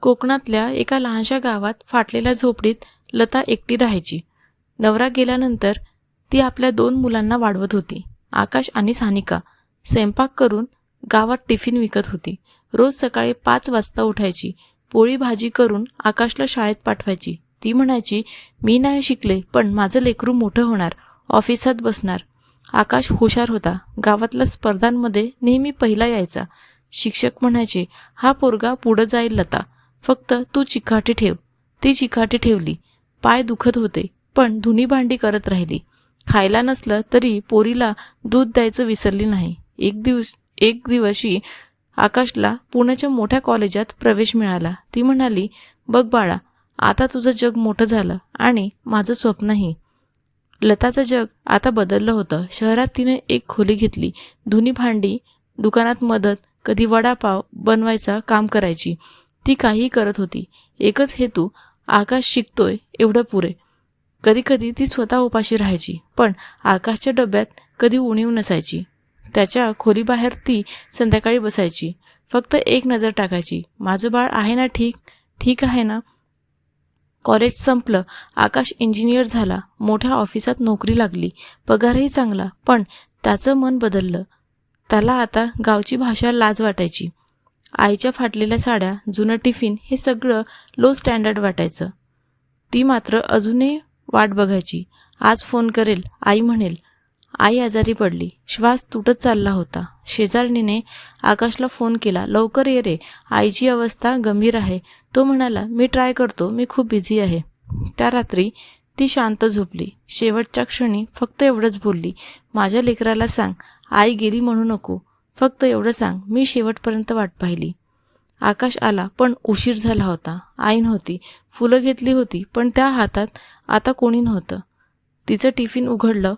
कोकणातल्या एका लहानशा गावात फाटलेल्या झोपडीत लता एकटी राहायची. नवरा गेल्यानंतर ती आपल्या दोन मुलांना वाढवत होती. आकाश आणि सानिका स्वयंपाक करून गावात टिफिन विकत होती. रोज सकाळी पाच वाजता उठायची. पोळी भाजी करून आकाशला शाळेत पाठवायची. ती म्हणायची मी नाही शिकले पण माझं लेकरू मोठं होणार ऑफिसात बसणार. आकाश हुशार होता. गावातल्या स्पर्धांमध्ये नेहमी पहिला यायचा. शिक्षक म्हणायचे हा पोरगा पुढं जाईल लता. फक्त तू चिकाटी ठेव. ती चिकाटी ठेवली. पाय दुखत होते पण धुनी भांडी करत राहिली. खायला नसलं तरी पोरीला दूध द्यायचं विसरली नाही. एक दिवस एक दिवशी आकाशला पुण्याच्या मोठ्या कॉलेजात प्रवेश मिळाला. ती म्हणाली बघ बाळा आता तुझं जग मोठं झालं आणि माझं स्वप्नही. लताचं जग आता बदललं होतं. शहरात तिने एक खोली घेतली. धुनी भांडी दुकानात मदत कधी वडापाव बनवायचा काम करायची. ती काहीही करत होती. एकच हेतू आकाश शिकतोय एवढं पुरे. कधीकधी ती स्वतः उपाशी राहायची पण आकाशच्या डब्यात कधी उणीव नसायची. त्याच्या खोलीबाहेर ती संध्याकाळी बसायची. फक्त एक नजर टाकायची. माझं बाळ आहे ना ठीक? ठीक आहे ना? कॉलेज संपलं. आकाश इंजिनियर झाला. मोठ्या ऑफिसात नोकरी लागली. पगारही चांगला पण त्याचं मन बदललं. त्याला आता गावची भाषा लाज वाटायची. आईच्या फाटलेल्या साड्या जुनं टिफिन हे सगळं लो स्टँडर्ड वाटायचं. ती मात्र अजूनही वाट बघायची. आज फोन करेल आई म्हणेल आई आजारी पडली श्वास तुटत चालला होता. शेजारणीने आकाशला फोन केला लवकर ये रे आईची अवस्था गंभीर आहे तो म्हणाला मी ट्राय करतो मी खूप बिझी आहे त्या रात्री ती शांत झोपली. शेवटच्या क्षणी फक्त एवढंच बोलली माझ्या लेकराला सांग आई गेली म्हणू नको. फक्त एवढं सांग मी शेवटपर्यंत वाट पाहिली. आकाश आला पण उशीर झाला होता. आई नव्हती फुलं घेतली होती पण त्या हातात आता कोणी नव्हतं. तिचं टिफिन उघडलं.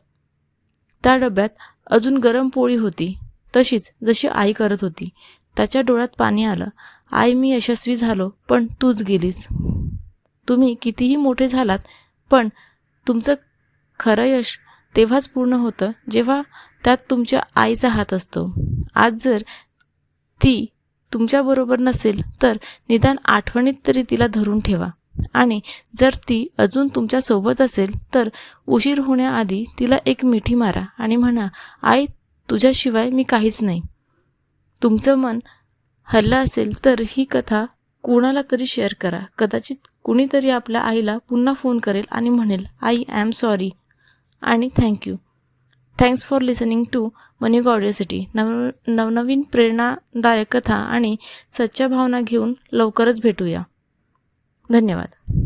त्या डब्यात अजून गरम पोळी होती. तशीच जशी आई करत होती. त्याच्या डोळ्यात पाणी आलं. आई मी यशस्वी झालो पण तूच गेलीस. तुम्ही कितीही मोठे झालात पण तुमचं खरं यश तेव्हाच पूर्ण होतं जेव्हा त्यात तुमच्या आईचा हात असतो. आज जर ती तुमच्याबरोबर नसेल तर निदान आठवणीत तरी तिला धरून ठेवा. आणि जर ती अजून तुमच्यासोबत असेल तर उशीर होण्याआधी तिला एक मिठी मारा आणि म्हणा आई तुझ्याशिवाय मी काहीच नाही. तुमचं मन हल्लं असेल तर ही कथा कुणाला तरी शेअर करा. कदाचित कुणीतरी आपल्या आईला पुन्हा फोन करेल आणि म्हणेल आई आय एम सॉरी. आणि thank you thanks for listening to मनी गॉडिओसिटी नव नवनवीन प्रेरणादायक कथा आणि सच्च्या भावना घेऊन लवकरच भेटूया. धन्यवाद.